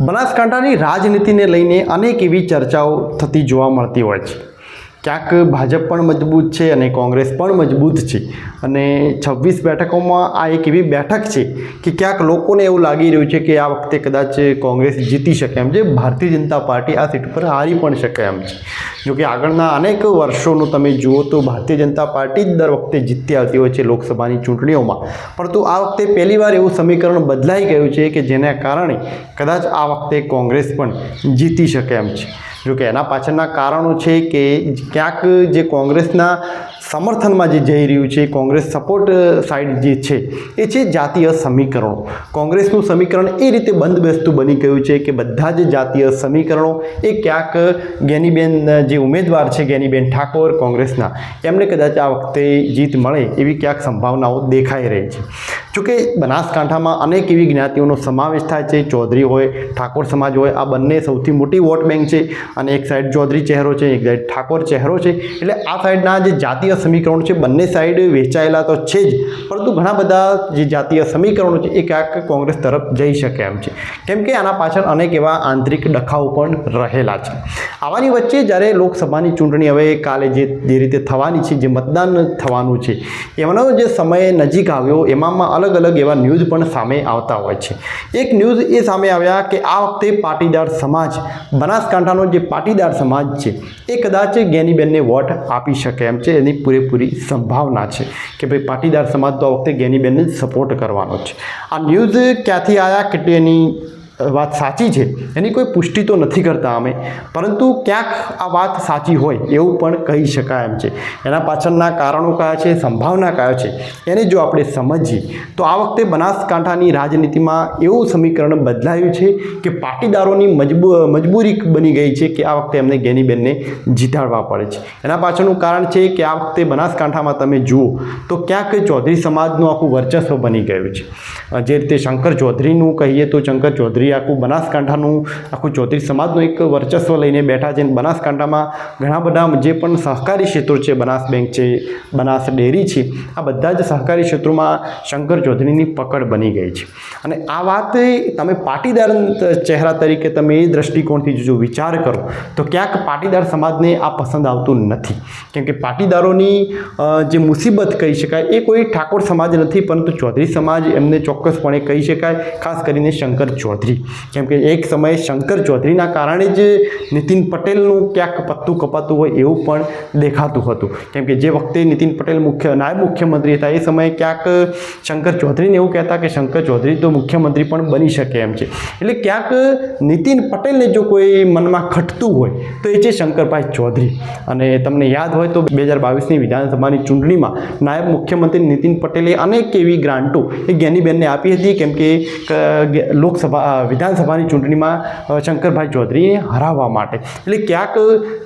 બનાસકાંઠાની રાજનીતિને લઈને અનેક એવી ચર્ચાઓ થતી જોવા મળતી હોય છે. ક્યાંક ભાજપ પણ મજબૂત છે અને કોંગ્રેસ પણ મજબૂત છે. અને છવ્વીસ બેઠકોમાં આ એક એવી બેઠક છે કે ક્યાંક લોકોને એવું લાગી રહ્યું છે કે આ વખતે કદાચ કોંગ્રેસ જીતી શકે એમ છે. ભારતીય જનતા પાર્ટી આ સીટ પર હારી પણ શકે એમ છે. જોકે આગળના અનેક વર્ષોનું તમે જુઓ તો ભારતીય જનતા પાર્ટી જ દર વખતે જીતતી આવતી હોય છે લોકસભાની ચૂંટણીઓમાં. પરંતુ આ વખતે પહેલીવાર એવું સમીકરણ બદલાઈ ગયું છે કે જેના કારણે કદાચ આ વખતે કોંગ્રેસ પણ જીતી શકે એમ છે. જોકે એના પાછળના કારણો છે કે ક્યાંક જે કોંગ્રેસના સમર્થનમાં જે જઈ રહ્યું છે, કોંગ્રેસ સપોર્ટ સાઈડ જે છે, એ છે જાતીય સમીકરણો. કોંગ્રેસનું સમીકરણ એ રીતે બંધબેસતું બની ગયું છે કે બધા જ જાતીય સમીકરણો એ ક્યાંક ગેનીબેન જે ઉમેદવાર છે, ગેનીબેન ઠાકોર કોંગ્રેસના, એમને કદાચ આ વખતે જીત મળે એવી ક્યાંક સંભાવનાઓ દેખાઈ રહી છે. જોકે બનાસકાંઠામાં અનેક એવી જ્ઞાતિઓનો સમાવેશ થાય છે. ચૌધરી હોય, ઠાકોર સમાજ હોય, આ બંને સૌથી મોટી વોટ બેંક છે અને એક સાઈડ ચૌધરી ચહેરો છે, એક સાઈડ ઠાકોર ચહેરો છે. એટલે આ સાઈડના જે જાતીય સમીકરણો છે, બંને સાઈડ વેચાયેલા તો છે જ. પરંતુ ઘણા બધા જે જાતીય સમીકરણો છે, એ ક્યાંક કોંગ્રેસ તરફ જઈ શકે એમ છે. કેમ કે આના પાછળ અનેક એવા આંતરિક ડખાઓ પણ રહેલા છે. આવાની વચ્ચે જ્યારે લોકસભાની ચૂંટણી હવે કાલે જે જે રીતે થવાની છે, જે મતદાન થવાનું છે, એમનો જે સમય નજીક આવ્યો એમાં અલગ અલગ એવા ન્યૂઝ પણ સામે આવતા હોય છે. એક ન્યૂઝ એ સામે આવ્યા કે આ વખતે પાટીદાર સમાજ, બનાસકાંઠાનો જે પાટીદાર સમાજ છે, એ કદાચ ગેનીબેનને વોટ આપી શકે એમ છે, એની પૂરેપૂરી સંભાવના છે કે ભાઈ પાટીદાર સમાજ તો આ વખતે ગેનીબેનને સપોર્ટ કરવાનો છે. આ ન્યૂઝ ક્યાંથી આવ્યા કેટલી એની વાત સાચી છે. એની કોઈ પુષ્ટિ તો નથી કરતા અમે. પરંતુ ક્યાંક આ વાત સાચી હોય એવું પણ કહી શકાય એમ છે. એના પાછળના કારણો કયા છે, સંભાવના કયા છે, એને જો આપણે સમજીએ, તો આ વખતે બનાસકાંઠાની રાજનીતિમાં એવું સમીકરણ બદલાયું છે કે પાટીદારોની મજબૂ, મજબૂરી બની ગઈ છે કે આ વખતે એમને ગેનીબેનને જીતાડવા પડે છે. એના પાછળનું કારણ છે કે આ વખતે બનાસકાંઠામાં તમે જુઓ, તો ક્યાંક ચૌધરી સમાજનું આખું વર્ચસ્વ બની ગયું છે. જે રીતે શંકર ચૌધરીનું કહીએ તો શંકર ચૌધરી આખું બનાસકાંઠાનું, આખું ચોત્રીસ સમાજનું એક વર્ચસ્વ લઈને બેઠા છે. બનાસકાંઠામાં ઘણા બધા જે પણ સહકારી ક્ષેત્રો છે, બનાસ બેંક છે, બનાસ ડેરી છે, આ બધા જ સહકારી ક્ષેત્રોમાં શંકર ચૌધરીની પકડ બની ગઈ છે. અને આ વાત તમે પાટીદાર ચહેરા તરીકે તમે એ દ્રષ્ટિકોણથી જો વિચાર કરો, તો ક્યાંક પાટીદાર સમાજને આ પસંદ આવતું નથી. કેમ કે પાટીદારોની જે મુસીબત કહી શકાય, એ કોઈ ઠાકોર સમાજ નથી, પરંતુ ચૌધરી સમાજ એમને ચોક્કસપણે કહી શકાય, ખાસ કરીને શંકર ચૌધરી. કેમ કે એક સમયે શંકર ચૌધરીના કારણે જ નીતિન પટેલનું ક્યાંક પત્તું કપાતું હોય એવું પણ દેખાતું હતું. કેમ કે જે વખતે નીતિન પટેલ મુખ્ય, નાયબ મુખ્યમંત્રી હતા, એ સમયે ક્યાંક શંકર ચૌધરીને એવું કહેતા કે શંકર ચૌધરી તો મુખ્યમંત્રી પણ બની શકે એમ છે. એટલે ક્યાંક નીતિન પટેલને જો કોઈ મનમાં ખટતું હોય, તો એ છે શંકરભાઈ ચૌધરી. અને તમને યાદ હોય તો બે હજાર બાવીસની વિધાનસભાની ચૂંટણીમાં નાયબ મુખ્યમંત્રી નીતિન પટેલે અનેક એવી ગ્રાન્ટો એ જ્ઞાનીબેનને આપી હતી. કેમ કે લોકસભા વિધાનસભાની ચૂંટણીમાં શંકરભાઈ ચૌધરીએ હરાવવા માટે. એટલે ક્યાંક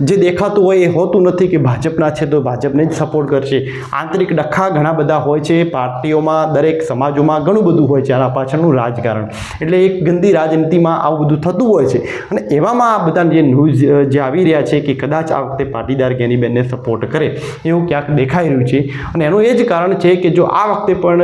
જે દેખાતું હોય એ હોતું નથી કે ભાજપના છે તો ભાજપને જ સપોર્ટ કરશે. આંતરિક ડખા ઘણા બધા હોય છે, પાર્ટીઓમાં, દરેક સમાજોમાં ઘણું બધું હોય છે, આના પાછળનું રાજકારણ. એટલે એક ગંદી રાજનીતિમાં આવું બધું થતું હોય છે. અને એવામાં આ બધા જે ન્યૂઝ જે આવી રહ્યા છે કે કદાચ આ વખતે પાટીદાર ગેનીબેનને સપોર્ટ કરે, એવું ક્યાંક દેખાઈ રહ્યું છે. અને એનું એ જ કારણ છે કે જો આ વખતે પણ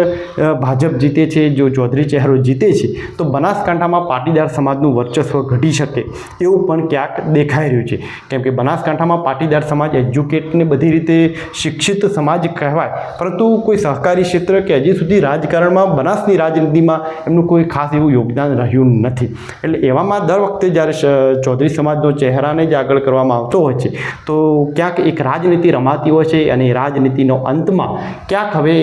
ભાજપ જીતે છે, જો ચૌધરી ચહેરો જીતે છે, તો બનાસકાંઠામાં પાટીદાર સમાજનું વર્ચસ્વ ઘટી શકે એવું પણ ક્યાંક દેખાઈ રહ્યું છે. કેમ કે બનાસકાંઠામાં પાટીદાર સમાજ એજ્યુકેટને બધી રીતે શિક્ષિત સમાજ કહેવાય, પરંતુ કોઈ સહકારી ક્ષેત્ર કે હજી સુધી રાજકારણમાં, બનાસની રાજનીતિમાં એમનું કોઈ ખાસ એવું યોગદાન રહ્યું નથી. એટલે એવામાં દર વખતે જ્યારે ચૌધરી સમાજનો ચહેરાને જ આગળ કરવામાં આવતો હોય છે, તો ક્યાંક એક રાજનીતિ રમાતી હોય છે અને રાજનીતિનો અંતમાં ક્યાંક હવે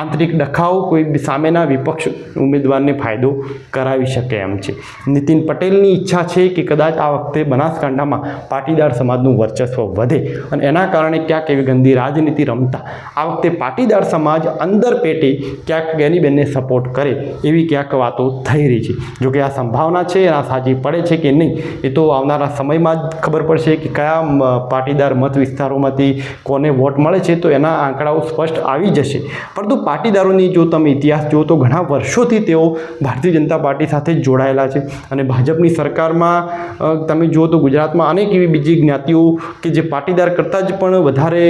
આંતરિક ડખાઓ કોઈ સામેના વિપક્ષ ઉમેદવારને ફાયદો કરાવી શકે એમ છે. નીતિન પટેલની ઈચ્છા છે કે કદાચ આ વખતે બનાસકાંઠામાં પાટીદાર સમાજનું વર્ચસ્વ વધે અને એના કારણે ક્યાંક એવી ગંદી રાજનીતિ રમતા. આ વખતે પાટીદાર સમાજ અંદર પેટે ક્યાંક ગેનીબેનને સપોર્ટ કરે એવી ક્યાંક વાતો થઈ રહી છે. જોકે આ સંભાવના છે એના સાચી પડે છે કે નહીં, એ તો આવનારા સમયમાં જ ખબર પડશે કે કયા પાટીદાર મત વિસ્તારોમાંથી કોને વોટ મળે છે, તો એના આંકડાઓ સ્પષ્ટ આવી જશે. પરંતુ પાટીદારોની જો તમે ઇતિહાસ જુઓ તો ઘણા વર્ષોથી તેઓ ભારતીય જનતા પાર્ટી સાથે જોડાયેલા જોડાયેલા છે. અને ભાજપની સરકારમાં તમે જુઓ તો ગુજરાતમાં અનેક એવી બીજી જ્ઞાતિઓ કે જે પાટીદાર કરતાં જ પણ વધારે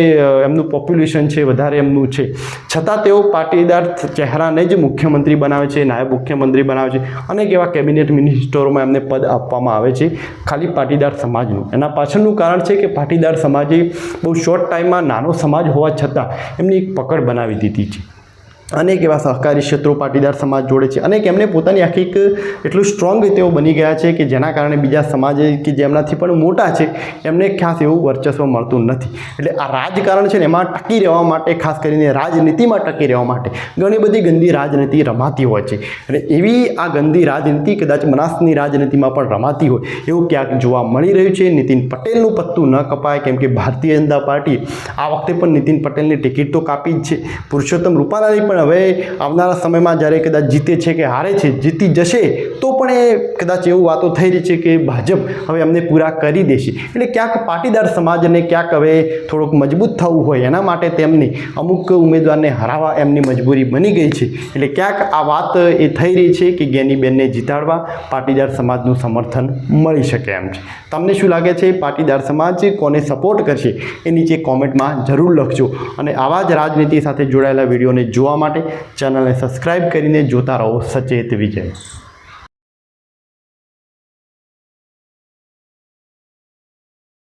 એમનું પોપ્યુલેશન છે, વધારે એમનું છે. છતાં તેઓ પાટીદાર ચહેરાને જ મુખ્યમંત્રી બનાવે છે, નાયબ મુખ્યમંત્રી બનાવે છે. અનેક એવા કેબિનેટ મિનિસ્ટરોમાં એમને પદ આપવામાં આવે છે, ખાલી પાટીદાર સમાજનું. એના પાછળનું કારણ છે કે પાટીદાર સમાજે બહુ શોર્ટ ટાઈમમાં નાનો સમાજ હોવા છતાં એમની એક પકડ બનાવી દીધી છે. અનેક એવા સહકારી ક્ષેત્રો પાટીદાર સમાજ જોડે છે. અને એમને પોતાની આખી એક એટલું સ્ટ્રોંગ તેઓ બની ગયા છે કે જેના કારણે બીજા સમાજ કે જેમનાથી પણ મોટા છે, એમને ખાસ એવું વર્ચસ્વ મળતું નથી. એટલે આ રાજકારણ છે ને એમાં ટકી રહેવા માટે, ખાસ કરીને રાજનીતિમાં ટકી રહેવા માટે ઘણી બધી ગંદી રાજનીતિ રમાતી હોય છે. અને એવી આ ગંદી રાજનીતિ કદાચ મનાસની રાજનીતિમાં પણ રમાતી હોય, એવું ક્યાંક જોવા મળી રહ્યું છે. નીતિન પટેલનું પત્તું ન કપાય, કેમ કે ભારતીય જનતા પાર્ટી આ વખતે પણ નીતિન પટેલની ટિકિટ તો કાપી જ છે. પુરુષોત્તમ રૂપાલાની પણ હવે આવનારા સમયમાં જ્યારે કદાચ જીતે છે કે હારે છે, જીતી જશે, તો પણ એ કદાચ એવું વાતો થઈ રહી છે કે ભાજપ હવે એમને પૂરા કરી દેશે. એટલે ક્યાંક પાટીદાર સમાજને ક્યાંક હવે થોડુંક મજબૂત થવું હોય એના માટે તેમની અમુક ઉમેદવારને હરાવવા એમની મજબૂરી બની ગઈ છે. એટલે ક્યાંક આ વાત એ થઈ રહી છે કે જ્ઞાનીબેનને જીતાડવા પાટીદાર સમાજનું સમર્થન મળી શકે એમ છે. તમને શું લાગે છે? પાટીદાર સમાજ કોને સપોર્ટ કરશે? એ નીચે કોમેન્ટમાં જરૂર લખજો. અને આવા જ રાજનીતિ સાથે જોડાયેલા વિડીયોને જોવા માટે ચેનલને સબસ્ક્રાઈબ કરીને જોતા રહો. સચેત વિજય.